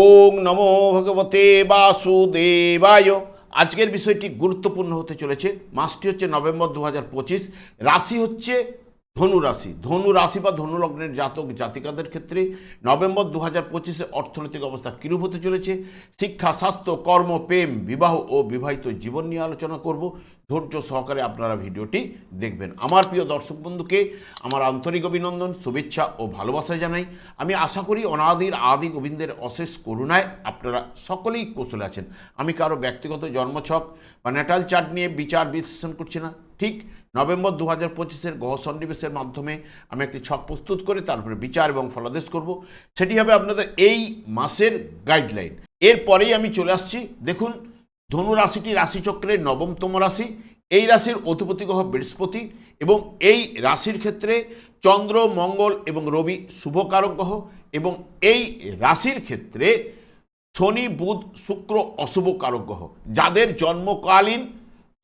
ওং নমো ভগবতে বাসুদেবায়। আজকের বিষয়টি গুরুত্বপূর্ণ হতে চলেছে। মাসটি হচ্ছে নভেম্বর দু হাজার পঁচিশ। রাশি হচ্ছে ধনু রাশি। ধনু রাশি বা ধনু লগ্নের জাতক জাতিকাদের ক্ষেত্রে নভেম্বর দু হাজার পঁচিশে অর্থনৈতিক অবস্থা কিরূপ হতে চলেছে? শিক্ষা, স্বাস্থ্য, কর্ম, প্রেম, বিবাহ ও বিবাহিত জীবন নিয়ে আলোচনা করব। ধৈর্য সহকারে আপনারা ভিডিওটি দেখবেন। আমার প্রিয় দর্শক বন্ধুকে আমার আন্তরিক অভিনন্দন, শুভেচ্ছা ও ভালোবাসা জানাই। আমি আশা করি অনাদির আদি গোবিন্দের অশেষ করুণায় আপনারা সকলেই কৌশলে আছেন। আমি কারও ব্যক্তিগত জন্মছক বা ন্যাটাল চার্ট নিয়ে বিচার বিশ্লেষণ করছি না। ঠিক নভেম্বর দু হাজার পঁচিশের গ্রহ সন্নিবেশের মাধ্যমে আমি একটি ছক প্রস্তুত করে তারপরে বিচার এবং ফলাদেশ করব। সেটি হবে আপনাদের এই মাসের গাইডলাইন এরপরেই আমি চলে আসছি। দেখুন, ধনু রাশিটি রাশিচক্রের নবমতম রাশি। এই রাশির অধিপতি গ্রহ বৃহস্পতি এবং এই রাশির ক্ষেত্রে চন্দ্র, মঙ্গল এবং রবি শুভকারক গ্রহ এবং এই রাশির ক্ষেত্রে শনি, বুধ, শুক্র অশুভ কারক গ্রহ। যাদের জন্মকালীন,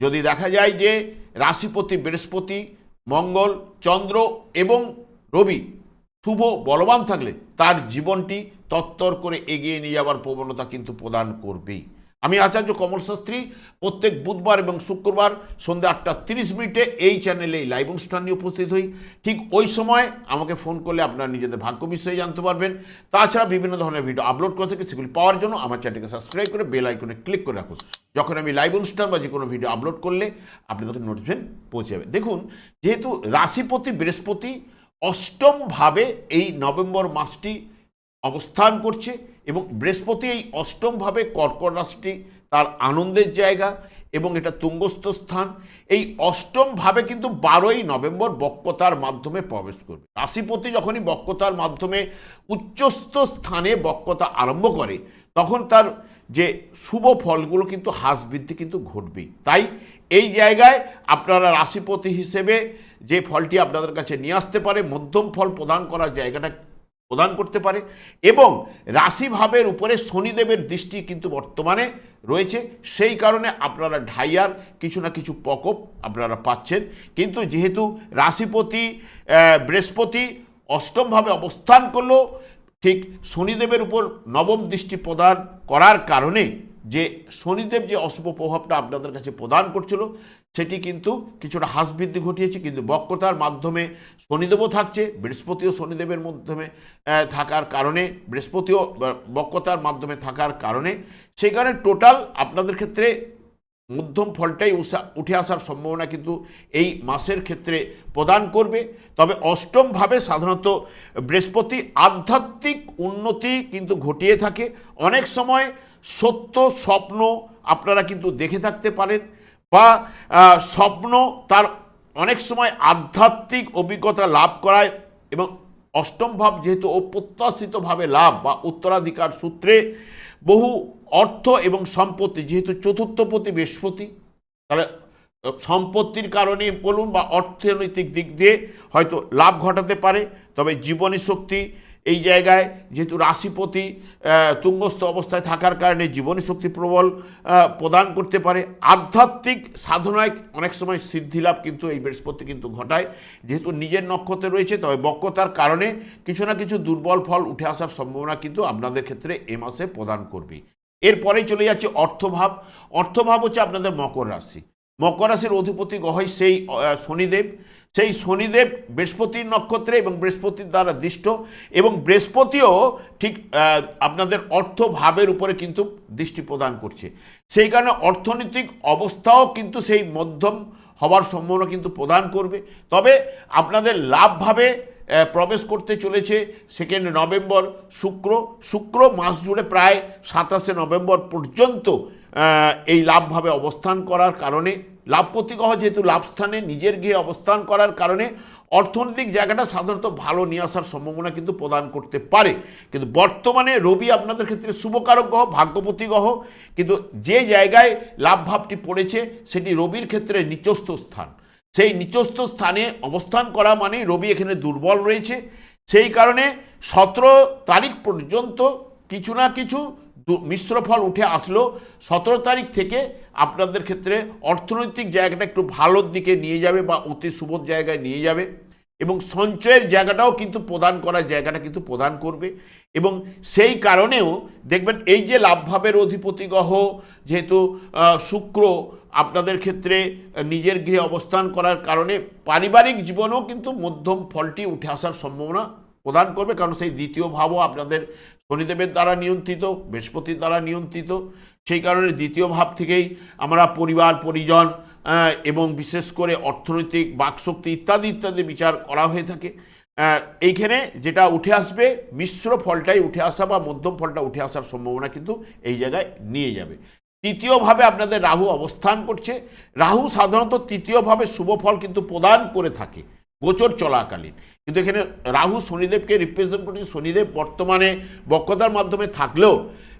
যদি দেখা যায় যে রাশিপতি বৃহস্পতি, মঙ্গল, চন্দ্র এবং রবি শুভ, বলবান থাকলে তার জীবনটি তত্তর করে এগিয়ে নিয়ে যাওয়ার প্রবণতা কিন্তু প্রদান করবেই। আমি আচার্য কমল শাস্ত্রী, প্রত্যেক বুধবার এবং শুক্রবার সন্ধ্যা আটটা তিরিশ মিনিটে এই চ্যানেলে এই লাইভ অনুষ্ঠান নিয়ে উপস্থিত হই। ঠিক ওই সময় আমাকে ফোন করলে আপনারা নিজেদের ভাগ্য বিষয়ে জানতে পারবেন। তাছাড়া বিভিন্ন ধরনের ভিডিও আপলোড করে থেকে সেগুলি পাওয়ার জন্য আমার চ্যানেলকে সাবস্ক্রাইব করে বেল আইকনে ক্লিক করে রাখুন। যখন আমি লাইভ অনুষ্ঠান বা যে কোনো ভিডিও আপলোড করলে আপনাদের নোটিফিকেশন পৌঁছে যাবে। দেখুন, যেহেতু রাশিপতি বৃহস্পতি অষ্টমভাবে এই নভেম্বর মাসটি অবস্থান করছে এবং বৃহস্পতি এই অষ্টমভাবে কর্কট রাশিটি তার আনন্দের জায়গা এবং এটা তুঙ্গস্থ স্থান। এই অষ্টমভাবে কিন্তু বারোই নভেম্বর বক্রতার মাধ্যমে প্রবেশ করবে। রাশিপতি যখনই বক্রতার মাধ্যমে উচ্চস্থ স্থানে বক্রতা আরম্ভ করে, তখন তার যে শুভ ফলগুলো কিন্তু হ্রাস বৃদ্ধি কিন্তু ঘটবেই। তাই এই জায়গায় আপনারা রাশিপতি হিসেবে যে ফলটি আপনাদের কাছে নিয়ে আসতে পারে, মধ্যম ফল প্রদান করার জায়গাটা প্রদান করতে পারে এবং রাশিভাবের উপরে শনিদেবের দৃষ্টি কিন্তু বর্তমানে রয়েছে। সেই কারণে আপনারা ঢাইয়ার কিছু না কিছু প্রকোপ আপনারা পাচ্ছেন। কিন্তু যেহেতু রাশিপতি বৃহস্পতি অষ্টমভাবে অবস্থান করল, ঠিক শনিদেবের উপর নবম দৃষ্টি প্রদান করার কারণে যে শনিদেব যে অশুভ প্রভাবটা আপনাদের কাছে প্রদান করছিল সেটি কিন্তু কিছুটা হ্রাস বৃদ্ধি ঘটিয়েছে, কিন্তু বক্রতার মাধ্যমে শনিদেবও থাকছে, বৃহস্পতিও শনিদেবের মাধ্যমে থাকার কারণে, বৃহস্পতিও বক্রতার মাধ্যমে থাকার কারণে। সেই কারণে টোটাল আপনাদের ক্ষেত্রে মধ্যম ফলটাই উঠে আসার সম্ভাবনা কিন্তু এই মাসের ক্ষেত্রে প্রদান করবে। তবে অষ্টমভাবে সাধারণত বৃহস্পতি আধ্যাত্মিক উন্নতি কিন্তু ঘটিয়ে থাকে। অনেক সময় সত্য, স্বপ্ন আপনারা কিন্তু দেখে থাকতে পারেন। বা স্বপ্ন তার অনেক সময় আধ্যাত্মিক অভিজ্ঞতা লাভ করায় এবং অষ্টম ভাব যেহেতু অপ্রত্যাশিতভাবে লাভ বা উত্তরাধিকার সূত্রে বহু অর্থ এবং সম্পত্তি, যেহেতু চতুর্থপতি বৃহস্পতি, তাহলে সম্পত্তির কারণে বলুন বা অর্থনৈতিক দিক দিয়ে হয়তো লাভ ঘটাতে পারে, তবে জীবনী শক্তি এই জায়গায় যেহেতু রাশিপতি তুঙ্গস্থ অবস্থায় থাকার কারণে জীবনী শক্তি প্রবল প্রদান করতে পারে। আধ্যাত্মিক সাধনায় অনেক সময় সিদ্ধি লাভ কিন্তু এই বৃহস্পতি কিন্তু ঘটায়। যেহেতু নিজের নক্ষত্রে রয়েছে, তবে বক্রতার কারণে কিছু না কিছু দুর্বল ফল উঠে আসার সম্ভাবনা কিন্তু আপনাদের ক্ষেত্রে এ মাসে প্রদান করবে। এরপরেই চলে যাচ্ছে অর্থভাব। অর্থভাব হচ্ছে আপনাদের মকর রাশি। মকর রাশির অধিপতি গ্রহই সেই শনিদেব। সেই শনিদেব বৃহস্পতির নক্ষত্রে এবং বৃহস্পতির দ্বারা দৃষ্ট এবং বৃহস্পতিও ঠিক আপনাদের অর্থভাবের উপরে কিন্তু দৃষ্টি প্রদান করছে। সেই কারণে অর্থনৈতিক অবস্থাও কিন্তু সেই মধ্যম হওয়ার সম্ভাবনা কিন্তু প্রদান করবে। তবে আপনাদের লাভভাবে প্রবেশ করতে চলেছে সেকেন্ড নভেম্বর শুক্র। শুক্র মাস জুড়ে প্রায় সাতাশে নভেম্বর পর্যন্ত এই লাভভাবে অবস্থান করার কারণে লাভপতি গ্রহ যেহেতু লাভস্থানে নিজের গিয়ে অবস্থান করার কারণে অর্থনৈতিক জায়গাটা সাধারণত ভালো নিয়ে আসার সম্ভাবনা কিন্তু প্রদান করতে পারে। কিন্তু বর্তমানে রবি আপনাদের ক্ষেত্রে শুভকারক গ্রহ ভাগ্যপতি গ্রহ কিন্তু যে জায়গায় লাভভাবটি পড়েছে, সেটি রবির ক্ষেত্রে নিচস্থ স্থান। সেই নিচস্থ স্থানে অবস্থান করা মানে রবি এখানে দুর্বল রয়েছে। সেই কারণে সতেরো তারিখ পর্যন্ত কিছু না কিছু মিশ্র ফল উঠে আসলো। সতেরো তারিখ থেকে আপনাদের ক্ষেত্রে অর্থনৈতিক জায়গাটা একটু ভালোর দিকে নিয়ে যাবে বা অতি শুভ জায়গায় নিয়ে যাবে এবং সঞ্চয়ের জায়গাটাও কিন্তু প্রদান করার জায়গাটা কিন্তু প্রদান করবে এবং সেই কারণেও দেখবেন এই যে লাভভাবের অধিপতি গ্রহ, যেহেতু শুক্র আপনাদের ক্ষেত্রে নিজের গৃহে অবস্থান করার কারণে পারিবারিক জীবনেও কিন্তু মধ্যম ফলটি উঠে আসার সম্ভাবনা প্রদান করবে। কারণ সেই দ্বিতীয় ভাবও আপনাদের শনিদেবের দ্বারা নিয়ন্ত্রিত, বৃহস্পতির দ্বারা নিয়ন্ত্রিত। সেই কারণে দ্বিতীয় ভাব থেকেই আমরা পরিবার, পরিজন এবং বিশেষ করে অর্থনৈতিক, বাকশক্তি ইত্যাদি ইত্যাদি বিচার করা হয়ে থাকে। এইখানে যেটা উঠে আসবে, মিশ্র ফলটাই উঠে আসা বা মধ্যম ফলটা উঠে আসার সম্ভাবনা কিন্তু এই জায়গায় নিয়ে যাবে। তৃতীয়ভাবে আপনাদের রাহু অবস্থান করছে। রাহু সাধারণত তৃতীয়ভাবে শুভ ফল কিন্তু প্রদান করে থাকে। গোচর চলাকালীন। কিন্তু এখানে রাহু শনিদেবকে রিপ্রেজেন্ট করছে। শনিদেব বর্তমানে বক্রতার মাধ্যমে থাকলেও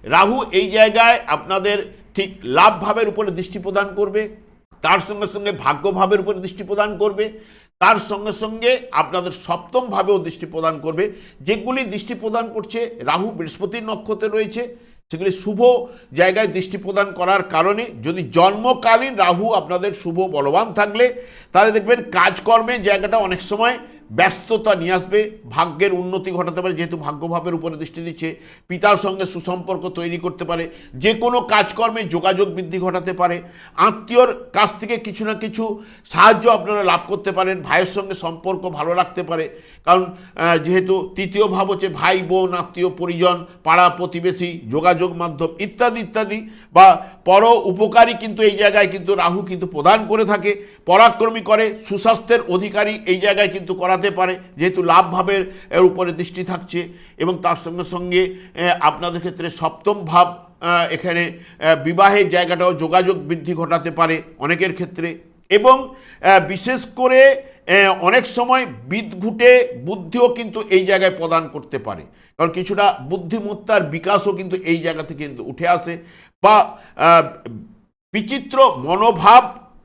রাহু এই জায়গায় আপনাদের ঠিক লাভ ভাবের উপরে দৃষ্টি প্রদান করবে। তার সঙ্গে সঙ্গে ভাগ্যভাবের উপরে দৃষ্টি প্রদান করবে। তার সঙ্গে সঙ্গে আপনাদের সপ্তমভাবেও দৃষ্টি প্রদান করবে। যেগুলি দৃষ্টি প্রদান করছে, রাহু বৃহস্পতির নক্ষত্রে রয়েছে। সেগুলি শুভ জায়গায় দৃষ্টি প্রদান করার কারণে যদি জন্মকালীন রাহু আপনাদের শুভ বলবান থাকলে, তাহলে দেখবেন কাজকর্মে জায়গাটা অনেক সময় ব্যস্ততা নিয়ে আসবে, ভাগ্যের উন্নতি ঘটাতে পারে, যেহেতু ভাগ্যভাবের উপরে দৃষ্টি দিচ্ছে, পিতার সঙ্গে সুসম্পর্ক তৈরি করতে পারে, যে কোনো কাজকর্মে যোগাযোগ বৃদ্ধি ঘটাতে পারে, আত্মীয়র কাছ থেকে কিছু না কিছু সাহায্য আপনারা লাভ করতে পারেন, ভাইয়ের সঙ্গে সম্পর্ক ভালো রাখতে পারে, কারণ যেহেতু তৃতীয় ভাব হচ্ছে ভাই, বোন, আত্মীয়, পরিজন, পাড়া, প্রতিবেশী, যোগাযোগ মাধ্যম ইত্যাদি ইত্যাদি, বা পর উপকারী কিন্তু এই জায়গায় কিন্তু রাহু কিন্তু প্রদান করে থাকে, পরাক্রমী করে, সুস্বাস্থ্যের অধিকারী এই জায়গায় কিন্তু করাতে পারে, যেহেতু লাভ ভাবের, এর উপরে দৃষ্টি থাকছে এবং তার সঙ্গে সঙ্গে আপনাদের ক্ষেত্রে সপ্তম ভাব এখানে বিবাহের জায়গাটাও যোগাযোগ বৃদ্ধি ঘটাতে পারে অনেকের ক্ষেত্রে এবং বিশেষ করে অনেক সময় বিদঘুটে বুদ্ধিও কিন্তু এই জায়গায় প্রদান করতে পারে। কারণ কিছুটা বুদ্ধিমত্তার বিকাশও কিন্তু এই জায়গা থেকে কিন্তু উঠে আসে বা বিচিত্র মনোভাব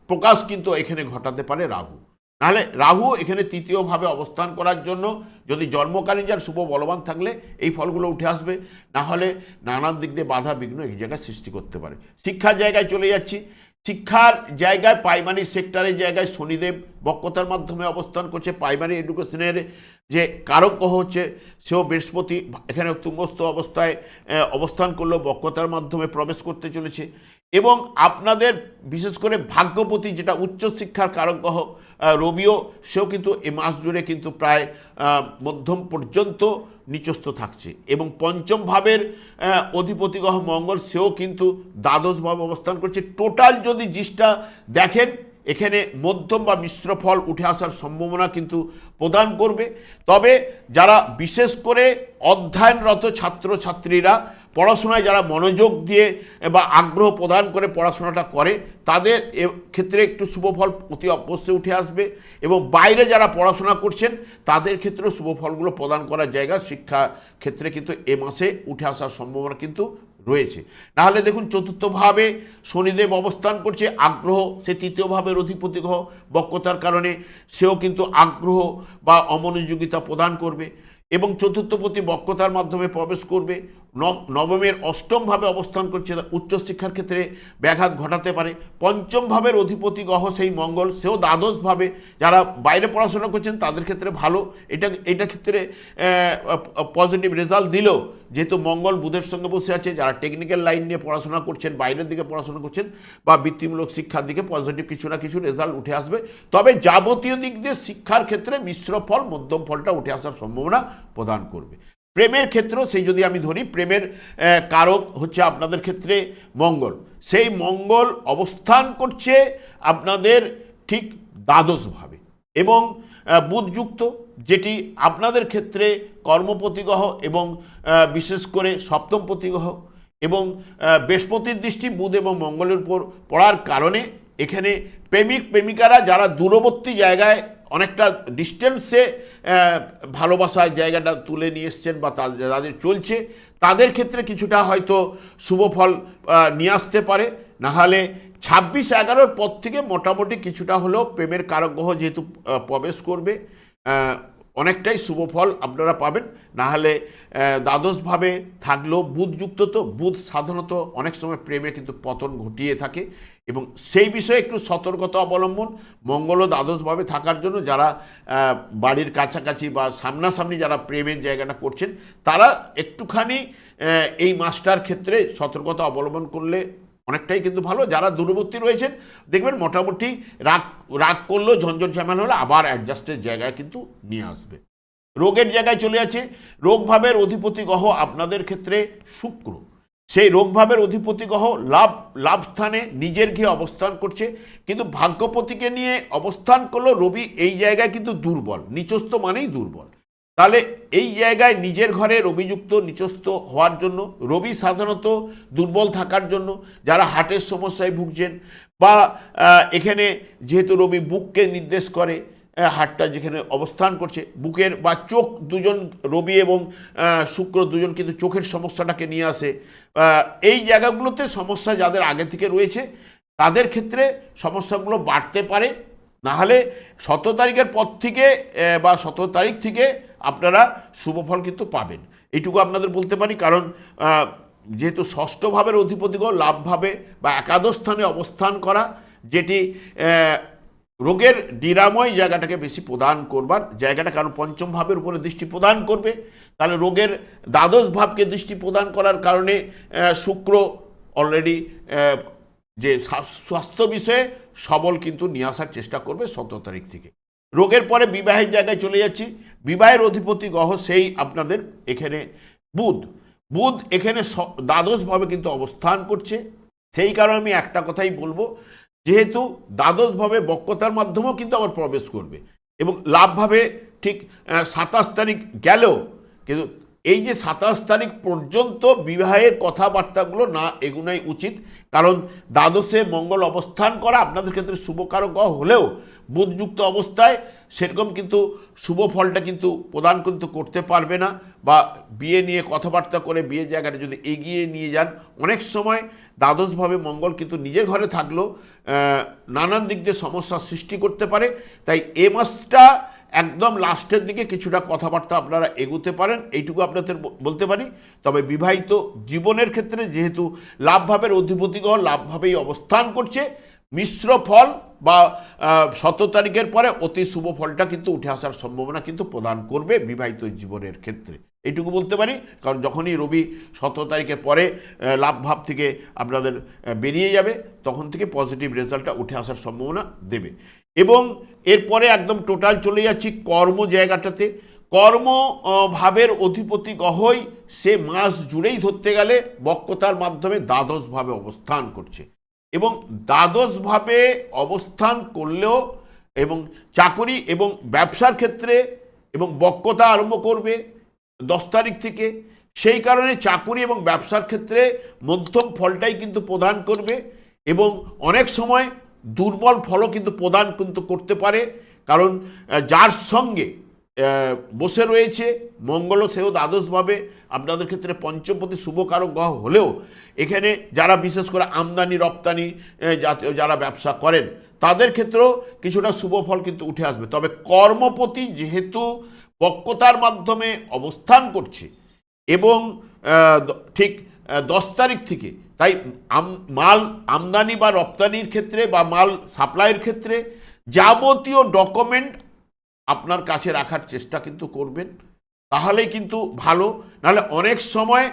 প্রকাশ কিন্তু এখানে ঘটাতে পারে রাহু। নাহলে রাহু এখানে তৃতীয়ভাবে অবস্থান করার জন্য যদি জন্মকালীন যার শুভ বলবান থাকলে এই ফলগুলো উঠে আসবে। না হলে নানান দিক দিয়ে বাধা বিঘ্ন এই জায়গায় সৃষ্টি করতে পারে। শিক্ষার জায়গায় চলে যাচ্ছি। শিক্ষার জায়গায় প্রাইমারি সেক্টরের জায়গায় শনিদেব বক্রতার মাধ্যমে অবস্থান করছে। প্রাইমারি এডুকেশনের যে কারক গ্রহ হচ্ছে, সেও বৃহস্পতি এখানে তুঙ্গস্থ অবস্থায় অবস্থান করলেও বক্রতার মাধ্যমে প্রবেশ করতে চলেছে। এবং আপনাদের বিশেষ করে ভাগ্যপতি যেটা উচ্চশিক্ষার কারক গ্রহ রবিও সেও কিন্তু এই মাস জুড়ে কিন্তু প্রায় মধ্যম পর্যন্ত নিচস্থ থাকছে। এবং পঞ্চম ভাবের আহ, অধিপতি গ্রহ মঙ্গল সেও কিন্তু দ্বাদশভাবে অবস্থান করছে। টোটাল যদি জিসটা দেখেন এখানে মধ্যম বা মিশ্র ফল উঠে আসার সম্ভাবনা কিন্তু প্রদান করবে। তবে যারা বিশেষ করে অধ্যয়নরত ছাত্রছাত্রীরা পড়াশোনায় যারা মনোযোগ দিয়ে বা আগ্রহ প্রদান করে পড়াশোনাটা করে, তাদের ক্ষেত্রে একটু শুভ ফল অতি অবশ্যই উঠে আসবে এবং বাইরে যারা পড়াশোনা করছেন, তাদের ক্ষেত্রেও শুভ ফলগুলো প্রদান করার জায়গা শিক্ষা ক্ষেত্রে কিন্তু এ মাসে উঠে আসার সম্ভাবনা কিন্তু রয়েছে। নাহলে দেখুন চতুর্থভাবে শনিদেব অবস্থান করছে, আগ্রহ সে তৃতীয়ভাবের অধিপতি গ্রহ, বক্রতার কারণে সেও কিন্তু আগ্রহ বা অমনোযোগিতা প্রদান করবে। এবং চতুর্থপতি বক্রতার মাধ্যমে প্রবেশ করবে। নবমের অষ্টমভাবে অবস্থান করছে উচ্চশিক্ষার ক্ষেত্রে। ব্যাঘাত ঘটাতে পারে। পঞ্চম ভাবের অধিপতি গহ সেই মঙ্গল। সেও দ্বাদশভাবে। যারা বাইরে পড়াশোনা করছেন তাদের ক্ষেত্রে ভালো। এটা এটা ক্ষেত্রে পজিটিভ রেজাল্ট দিলেও যেহেতু মঙ্গল বুধের সঙ্গে বসে আছে, যারা টেকনিক্যাল লাইন নিয়ে পড়াশোনা করছেন, বাইরের দিকে পড়াশোনা করছেন, বা বৃত্তিমূলক শিক্ষার দিকে পজিটিভ কিছু না কিছু রেজাল্ট উঠে আসবে। তবে যাবতীয় দিক দিয়ে শিক্ষার ক্ষেত্রে মিশ্র ফল, মধ্যম ফলটা উঠে আসার সম্ভাবনা প্রদান করবে। প্রেমের ক্ষেত্রেও সেই যদি আমি ধরি, প্রেমের কারক হচ্ছে আপনাদের ক্ষেত্রে মঙ্গল। সেই মঙ্গল অবস্থান করছে আপনাদের ঠিক দ্বাদশভাবে এবং বুধযুক্ত, যেটি আপনাদের ক্ষেত্রে কর্মপতিগ্রহ এবং বিশেষ করে সপ্তম প্রতিগ্রহ এবং বৃহস্পতির দৃষ্টি বুধ এবং মঙ্গলের উপর পড়ার কারণে এখানে প্রেমিক, প্রেমিকারা যারা দূরবর্তী জায়গায় অনেকটা ডিস্টেন্সে ভালোবাসার জায়গাটা তুলে নিয়ে এসছেন বা তাদের চলছে, তাদের ক্ষেত্রে কিছুটা হয়তো শুভ ফল নিয়ে আসতে পারে। নাহলে ছাব্বিশ এগারোর পর থেকে মোটামুটি কিছুটা হলেও প্রেমের কারক গ্রহ যেহেতু প্রবেশ করবে অনেকটাই শুভ ফল আপনারা পাবেন। নাহলে দ্বাদশভাবে থাকলেও বুধযুক্ত তো, বুধ সাধারণত অনেক সময় প্রেমে কিন্তু পতন ঘটিয়ে থাকে এবং সেই বিষয়ে একটু সতর্কতা অবলম্বন মঙ্গল ও দ্বাদশভাবে থাকার জন্য যারা বাড়ির কাছাকাছি বা সামনাসামনি যারা প্রেমের জায়গাটা করছেন, তারা একটুখানি এই মাস্টার ক্ষেত্রে সতর্কতা অবলম্বন করলে অনেকটাই কিন্তু ভালো। যারা দূরবর্তী রয়েছেন, দেখবেন মোটামুটি রাগ রাগ করলেও ঝঞ্ঝট ঝামেলা হলে, আবার অ্যাডজাস্টের জায়গায় কিন্তু নিয়ে আসবে। রোগের জায়গায় চলে আছে রোগভাবের অধিপতি গ্রহ আপনাদের ক্ষেত্রে শুক্র। সেই রোগভাবের অধিপতি গ্রহ লাভ লাভ স্থানে নিজের ঘিয়ে অবস্থান করছে। কিন্তু ভাগ্যপতিকে নিয়ে অবস্থান করল রবি, এই জায়গায় কিন্তু দুর্বল। নিচস্থ মানেই দুর্বল। তাহলে এই জায়গায় নিজের ঘরে রবিযুক্ত, নিচস্থ হওয়ার জন্য, রবি সাধারণত দুর্বল থাকার জন্য, যারা হার্টের সমস্যায় ভুগছেন, বা এখানে যেহেতু রবি বুককে নির্দেশ করে হাটটা যেখানে অবস্থান করছে, বুকের বা চোখ দুজন, রবি এবং শুক্র দুজন কিন্তু চোখের সমস্যাটাকে নিয়ে আসে। এই জায়গাগুলোতে সমস্যা যাদের আগে থেকে রয়েছে, তাদের ক্ষেত্রে সমস্যাগুলো বাড়তে পারে। নাহলে সতেরো তারিখের পর থেকে বা সতেরো তারিখ থেকে আপনারা শুভ ফল কিন্তু পাবেন। এইটুকু আপনাদের বলতে পারি, কারণ যেহেতু ষষ্ঠ ভাবের অধিপতিগণ লাভভাবে বা একাদশ স্থানে অবস্থান করা, যেটি রোগের নিরাময় জায়গাটাকে বেশি প্রদান করবার জায়গাটা, কারণ পঞ্চম ভাবের উপরে দৃষ্টি প্রদান করবে, তাহলে রোগের দ্বাদশ ভাবকে দৃষ্টি প্রদান করার কারণে শুক্র অলরেডি যে স্বাস্থ্য বিষয়ে সবল কিন্তু নিয়ে আসার চেষ্টা করবে সতেরো তারিখ থেকে। রোগের পরে বিবাহের জায়গায় চলে যাচ্ছি বিবাহের অধিপতি গ্রহ সেই আপনাদের এখানে বুধ। বুধ এখানে দ্বাদশভাবে কিন্তু অবস্থান করছে। সেই কারণে আমি একটা কথাই বলব, যেহেতু দ্বাদশভাবে বক্রতার মাধ্যমেও কিন্তু আবার প্রবেশ করবে এবং লাভভাবে ঠিক সাতাশ তারিখ গেলেও কিন্তু এই যে সাতাশ তারিখ পর্যন্ত বিবাহের কথাবার্তাগুলো না এগুনাই উচিত। কারণ দ্বাদশে মঙ্গল অবস্থান করা আপনাদের ক্ষেত্রে শুভকারক হলেও বুধযুক্ত অবস্থায় সেরকম কিন্তু শুভ ফলটা কিন্তু প্রদান কিন্তু করতে পারবে না বা বিয়ে নিয়ে কথাবার্তা করে বিয়ের জায়গাটা যদি এগিয়ে নিয়ে যান, অনেক সময় দ্বাদশভাবে মঙ্গল কিন্তু নিজের ঘরে থাকলেও নানান দিক দিয়ে সমস্যার সৃষ্টি করতে পারে, তাই এ মাসটা একদম লাস্টের দিকে কিছুটা কথাবার্তা আপনারা এগোতে পারেন, এইটুকু আপনাদের বলতে পারি। তবে বিবাহিত জীবনের ক্ষেত্রে যেহেতু লাভভাবের অধিপতিগণ লাভভাবেই অবস্থান করছে মিশ্র ফল বা সতেরো তারিখের পরে অতি শুভ ফলটা কিন্তু উঠে আসার সম্ভাবনা কিন্তু প্রদান করবে বিবাহিত জীবনের ক্ষেত্রে। এইটুকু বলতে পারি কারণ যখনই রবি সতেরো তারিখের পরে আহ, লাভ ভাব থেকে আপনাদের বেরিয়ে যাবে তখন থেকে পজিটিভ রেজাল্টটা উঠে আসার সম্ভাবনা দেবে। এবং এরপরে একদম টোটাল চলে যাচ্ছি কর্ম জায়গাটাতে। কর্ম ভাবের অধিপতি গহই সে মাস জুড়েই ধরতে গেলে বক্রতার মাধ্যমে দ্বাদশভাবে অবস্থান করছে। এবং দ্বাদশভাবে অবস্থান করলেও এবং চাকরি এবং ব্যবসার ক্ষেত্রে এবং বক্রতা আরম্ভ করবে দশ তারিখ থেকে, সেই কারণে চাকুরি এবং ব্যবসার ক্ষেত্রে মধ্যম ফলটাই কিন্তু প্রদান করবে এবং অনেক সময় দুর্বল ফলও কিন্তু প্রদান কিন্তু করতে পারে। কারণ যার সঙ্গে বসে রয়েছে, মঙ্গল সেও দ্বাদশভাবে আপনাদের ক্ষেত্রে পঞ্চমপতি শুভকারক গ্রহ হলেও এখানে যারা বিশেষ করে আমদানি, রপ্তানি জাতীয় যারা ব্যবসা করেন, তাদের ক্ষেত্রেও কিছুটা শুভ ফল কিন্তু উঠে আসবে। তবে কর্মপতি যেহেতু পক্কতার মাধ্যমে অবস্থান করছে এবং ঠিক দশ তারিখ থেকে, তাই মাল আমদানি বা রপ্তানির ক্ষেত্রে বা মাল সাপ্লাইয়ের ক্ষেত্রে যাবতীয় ডকুমেন্ট আপনার কাছে রাখার চেষ্টা কিন্তু করবেন। তাহলেই কিন্তু ভালো। নাহলে অনেক সময়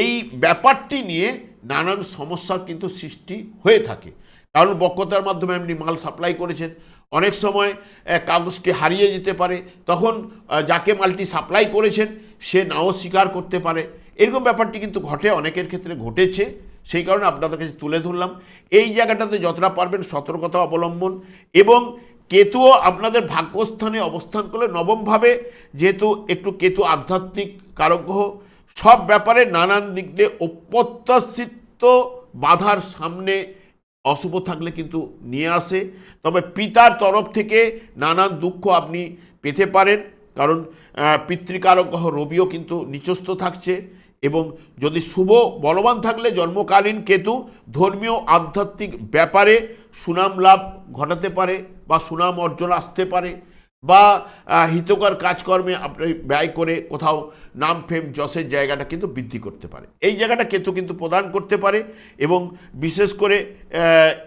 এই ব্যাপারটি নিয়ে নানান সমস্যার কিন্তু সৃষ্টি হয়ে থাকে। কারণ বক্রতার মাধ্যমে আপনি মাল সাপ্লাই করেছেন। অনেক সময় কাগজটি হারিয়ে যেতে পারে। তখন যাকে মালটি সাপ্লাই করেছেন, সে নাও স্বীকার করতে পারে। এরকম ব্যাপারটি কিন্তু ঘটে, অনেকের ক্ষেত্রে ঘটেছে। সেই কারণে আপনাদের কাছে তুলে ধরলাম। এই জায়গাটাতে যতটা পারবেন সতর্কতা অবলম্বন এবং কেতুও আপনাদের ভাগ্যস্থানে অবস্থান করলে নবমভাবে যেহেতু একটু কেতু আধ্যাত্মিক কারক গ্রহ, সব ব্যাপারে নানান দিক দিয়ে অপ্রত্যাশিত বাধার সামনে অশুভ থাকলে কিন্তু নিয়ে আসে। তবে পিতার তরফ থেকে নানান দুঃখ আপনি পেতে পারেন, কারণ পিতৃকারক রবিও কিন্তু নিচস্থ থাকছে এবং যদি শুভ বলবান থাকলে জন্মকালীন কেতু ধর্মীয় আধ্যাত্মিক ব্যাপারে সুনাম লাভ ঘটাতে পারে। বা সুনাম অর্জন আসতে পারে বা হিতকর কাজকর্মে আপনি ব্যয় করে কোথাও নাম, ফেম, যশের জায়গাটা কিন্তু বৃদ্ধি করতে পারে। এই জায়গাটা কেতু কিন্তু প্রদান করতে পারে এবং বিশেষ করে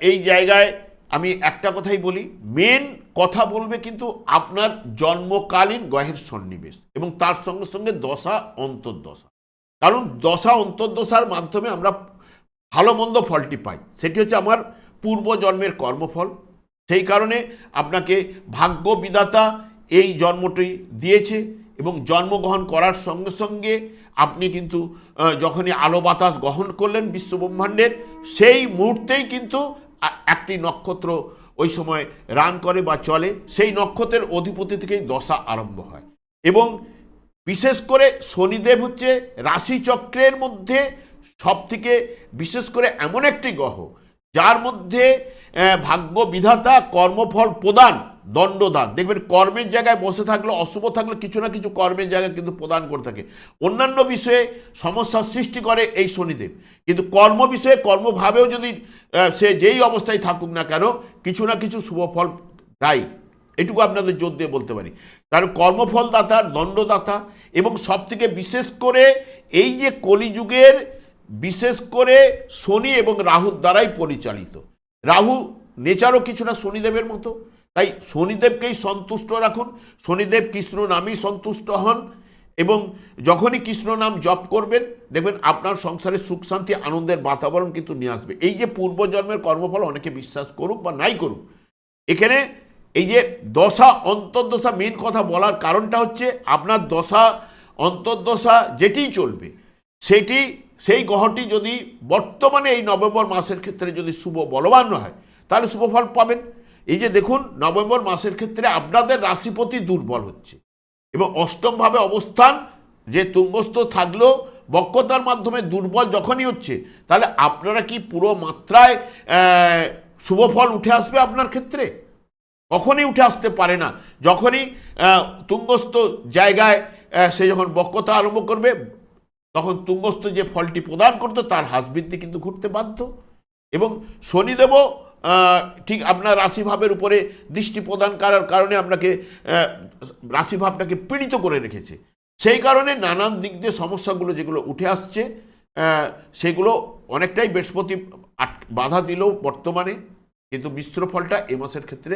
এই জায়গায় আমি একটা কথাই বলি মেন কথা বলবে কিন্তু আপনার জন্মকালীন গ্রহের সন্নিবেশ এবং তার সঙ্গে সঙ্গে দশা, অন্তর্দশা। কারণ দশা, অন্তর্দশার মাধ্যমে আমরা ভালো মন্দ ফলটি পাই। সেটি হচ্ছে আমার পূর্বজন্মের কর্মফল। সেই কারণে আপনাকে ভাগ্য বিধাতা এই জন্মটি দিয়েছে এবং জন্মগ্রহণ করার সঙ্গে সঙ্গে আপনি কিন্তু যখনই আলো বাতাস গ্রহণ করলেন বিশ্বব্রহ্মাণ্ডের, সেই মুহূর্তেই কিন্তু একটি নক্ষত্র ওই সময় রান করে বা চলে। সেই নক্ষত্রের অধিপতি থেকেই দশা আরম্ভ হয়। এবং বিশেষ করে শনিদেব হচ্ছে রাশিচক্রের মধ্যে সব থেকে বিশেষ করে এমন একটি গ্রহ যার মধ্যে ভাগ্য বিধাতা, কর্মফল প্রদান, দণ্ডদান। দেখবেন কর্মের জায়গায় বসে থাকলে, অশুভ থাকলে কিছু না কিছু কর্মের জায়গায় কিন্তু প্রদান করে থাকে। অন্যান্য বিষয়ে সমস্যার সৃষ্টি করে এই শনিদেব। কিন্তু কর্ম বিষয়ে, কর্মভাবেও যদি সে যেই অবস্থায় থাকুক না কেন, কিছু না কিছু শুভ ফল দেয় এটুকু আপনাদের জোর দিয়ে বলতে পারি। কারণ কর্মফলদাতা, দণ্ডদাতা এবং সব থেকে বিশেষ করে এই যে কলিযুগের বিশেষ করে শনি এবং রাহুর দ্বারাই পরিচালিত। রাহু নেচারও কিছু না শনিদেবের মতো, তাই শনিদেবকেই সন্তুষ্ট রাখুন। শনিদেব কৃষ্ণ নামেই সন্তুষ্ট হন এবং যখনই কৃষ্ণ নাম জপ করবেন, দেখবেন আপনার সংসারে সুখ, শান্তি, আনন্দের বাতাবরণ কিন্তু নিয়ে আসবে। এই যে পূর্বজন্মের কর্মফল অনেকে বিশ্বাস করুক বা নাই করুক, এখানে এই যে দশা, অন্তর্দশা মেন কথা বলার কারণটা হচ্ছে আপনার দশা, অন্তর্দশা যেটিই চলবে, সেটি সেই গ্রহটি যদি বর্তমানে এই নভেম্বর মাসের ক্ষেত্রে যদি শুভ বলবান হয় তাহলে শুভ ফল পাবেন। এই যে দেখুন নভেম্বর মাসের ক্ষেত্রে আপনাদের রাশিপতি দুর্বল হচ্ছে এবং অষ্টমভাবে অবস্থান যে তুঙ্গস্থ থাকলেও বক্রতার মাধ্যমে দুর্বল যখনই হচ্ছে তাহলে আপনারা কি পুরো মাত্রায় আহ, শুভ ফল উঠে আসবে আপনার ক্ষেত্রে? কখনই উঠে আসতে পারে না। যখনই তুঙ্গস্থ জায়গায় সে যখন বক্রতা আরম্ভ করবে তখন তুঙ্গস্থ যে ফলটি প্রদান করতো, তার হ্রাস বৃদ্ধি কিন্তু ঘুরতে বাধ্য। এবং শনিদেবও ঠিক আপনার রাশিভাবের উপরে দৃষ্টি প্রদান করার কারণে আপনাকে রাশিভাবটাকে পীড়িত করে রেখেছে। সেই কারণে নানান দিক দিয়ে সমস্যাগুলো যেগুলো উঠে আসছে সেগুলো অনেকটাই বৃহস্পতি বাধা দিলেও বর্তমানে। কিন্তু মিশ্র ফলটা এ মাসের ক্ষেত্রে